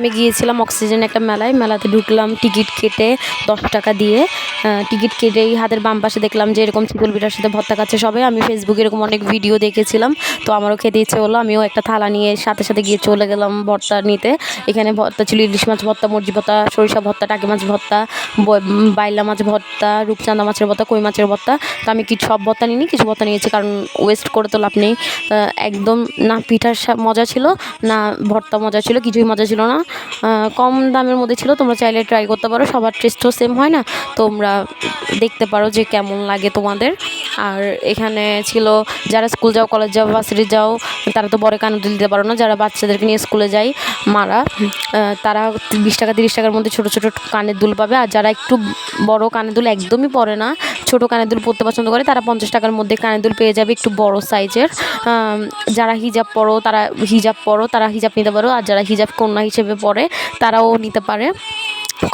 আমি গিয়েছিলাম অক্সিজেন একটা মেলায়। মেলাতে ঢুকলাম টিকিট কেটে দশ টাকা দিয়ে। টিকিট কেটেই হাতের বাম পাশে দেখলাম যে এরকম চিতল পিঠার সাথে ভর্তা খাচ্ছে সবাই। আমি ফেসবুকে এরকম অনেক ভিডিও দেখেছিলাম। তো আমারও খেতে ইচ্ছে হলো। আমিও একটা থালা নিয়ে সাথে সাথে গিয়ে চলে গেলাম ভর্তা নিতে। এখানে ভর্তা ছিল, ইলিশ মাছ ভর্তা মর্জি ভর্তা সরিষা ভর্তা টাকি মাছ ভর্তা বাইলা মাছ ভর্তা রূপচাঁদা মাছের ভর্তা কই মাছের ভর্তা তো আমি কিছু সব ভর্তা নিইনি, কিছু ভর্তা নিয়েছি কারণ ওয়েস্ট করে তো লাভ নেই। একদম না পিঠার মজা ছিল, না ভর্তা মজা ছিল, কিছুই মজা ছিল না। কম দামের মধ্যে ছিল, তোমরা চাইলে ট্রাই করতে পারো। সবার টেস্টও সেম হয় না? তোমরা দেখতে পারো যে কেমন লাগে তোমাদের। আর এখানে ছিল, যারা স্কুল যাও কলেজ যাও ভার্সিটি যাও, তারা তো বড় কানে দিতে পারো না। যারা বাচ্চাদেরকে নিয়ে স্কুলে যায়, মারা তারা বিশ টাকা, তিরিশ টাকার মধ্যে ছোটো ছোটো কানের দুল পাবে। আর যারা একটু বড় কানের দুল একদমই পরে না, ছোটো কানের দুল পরতে পছন্দ করে, তারা পঞ্চাশ টাকার মধ্যে কানের দুল পেয়ে যাবে একটু বড় সাইজের। যারা হিজাব পরো, তারা হিজাব পরো, তারা হিজাব নিতে পারো। আর যারা হিজাব কন্যা হিসেবে পরে, তারাও নিতে পারে।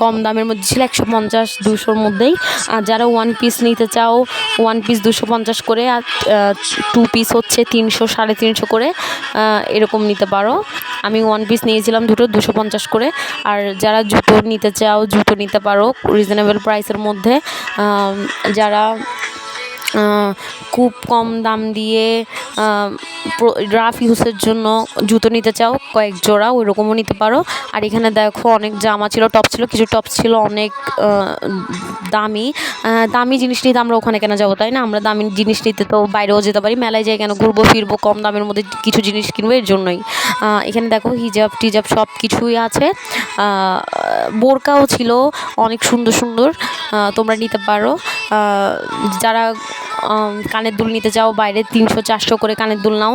কম দামের মধ্যে ছিল একশো পঞ্চাশ, দুশোর মধ্যেই। আর যারা ওয়ান পিস নিতে চাও ওয়ান পিস দুশো পঞ্চাশ করে, আর টু পিস হচ্ছে তিনশো, সাড়ে তিনশো করে এরকম নিতে পারো। আমি ওয়ান পিস নিয়েছিলাম দুটো, দুশো পঞ্চাশ করে। আর যারা জুতো নিতে চাও, জুতো নিতে পারো রিজনেবল প্রাইসের মধ্যে। যারা খুব কম দাম দিয়ে রাফ ইউজের জন্য জুতো নিতে চাও, কয়েক জোড়া ওই রকমও নিতে পারো। আর এখানে দেখো অনেক জামা ছিল টপ ছিল, কিছু টপ ছিল অনেক দামি। দামি জিনিস নিতে আমরা ওখানে কেন যাব, তাই না? আমরা দামি জিনিস নিতে তো বাইরেও যেতে পারি, মেলায় যাই কেন, ঘুরবো, ফিরবো, কম দামের মধ্যে কিছু জিনিস কিনবো, এর জন্যই। এখানে দেখো হিজাব, টিজাব সব কিছুই আছে। বোরকাও ছিল, অনেক সুন্দর সুন্দর তোমরা নিতে পারো। যারা কানের দুল নিতে চাও বাইরে তিনশো, চারশো করে কানের দুল নাও।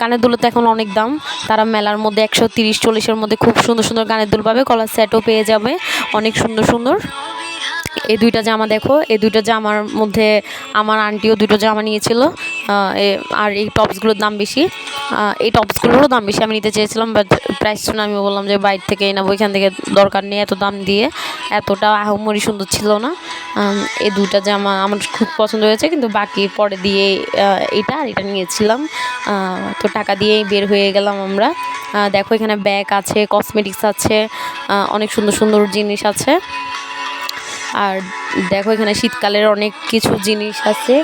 কানের দুলো তো এখন অনেক দাম। তারা মেলার মধ্যে একশো তিরিশ, চল্লিশের মধ্যে খুব সুন্দর সুন্দর কানের দুল পাবে। কলার সেটও পেয়ে যাবে। অনেক সুন্দর সুন্দর। এই দুইটা জামা দেখো। এই দুইটা জামার মধ্যে আমার আন্টিও দুটো জামা নিয়েছিল। আর এই টপসগুলোর দাম বেশি। এই টপসগুলোরও দাম বেশি। আমি নিতে চেয়েছিলাম, বাট প্রাইস শুনে আমি বললাম যে বাইরে থেকে নেব এখান থেকে দরকার নেই এত দাম দিয়ে। এতটা আহমরি সুন্দর ছিল না। এই দুটা জামা আমার খুব পছন্দ হয়েছে, কিন্তু বাকি পরে দিয়ে এটা আর এটা নিয়েছিলাম। তো টাকা দিয়েই বের হয়ে গেলাম আমরা। দেখো এখানে ব্যাগ আছে কসমেটিক্স আছে অনেক সুন্দর সুন্দর জিনিস আছে। আর দেখো এখানে শীতকালের অনেক কিছু জিনিস আছে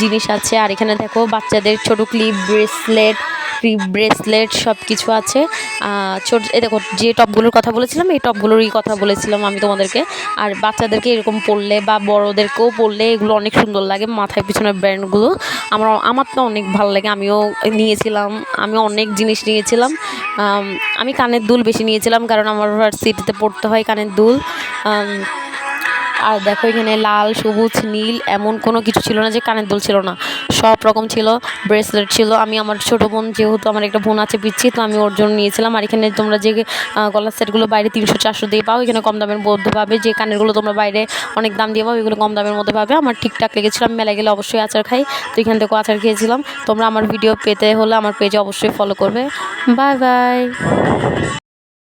জিনিস আছে। আর এখানে দেখো বাচ্চাদের ছোট ক্লিপ, ব্রেসলেট ক্লিপ ব্রেসলেট সব কিছু আছে ছোট এ দেখো যে টপগুলোর কথা বলেছিলাম, এই টপগুলোরই কথা বলেছিলাম আমি তোমাদেরকে। আর বাচ্চাদেরকে এরকম পরলে বা বড়োদেরকেও পরলে এগুলো অনেক সুন্দর লাগে মাথায় পিছনের ব্র্যান্ডগুলো। আমার আমার তো অনেক ভালো লাগে, আমিও নিয়েছিলাম, আমি অনেক জিনিস নিয়েছিলাম। আমি কানের দুল বেশি নিয়েছিলাম, কারণ আমার ভার্সিটিতে পড়তে হয় কানের দুল। আর দেখো এখানে লাল, সবুজ, নীল এমন কোনো কিছু ছিল না যে কানের দুল ছিল না। সব রকম ছিল ব্রেসলেট ছিল। আমি আমার ছোটো বোন যেহেতু আমার একটা বোন আছে পিচ্ছি, তো আমি ওর জন্য নিয়েছিলাম। আর এখানে তোমরা যে গলার সেটগুলো বাইরে তিনশো, চারশো দিয়ে পাও, এখানে কম দামের মধ্যে পাবে। যে কানেরগুলো তোমরা বাইরে অনেক দাম দিয়ে পাও এগুলো কম দামের মধ্যে পাবে। আমার ঠিকঠাক লেগেছিল, আমি মেলায় গেলে অবশ্যই আচার খাই। তো এখান থেকেও আচার খেয়েছিলাম। তোমরা আমার ভিডিও পেতে হলে আমার পেজে অবশ্যই ফলো করবে। Bye bye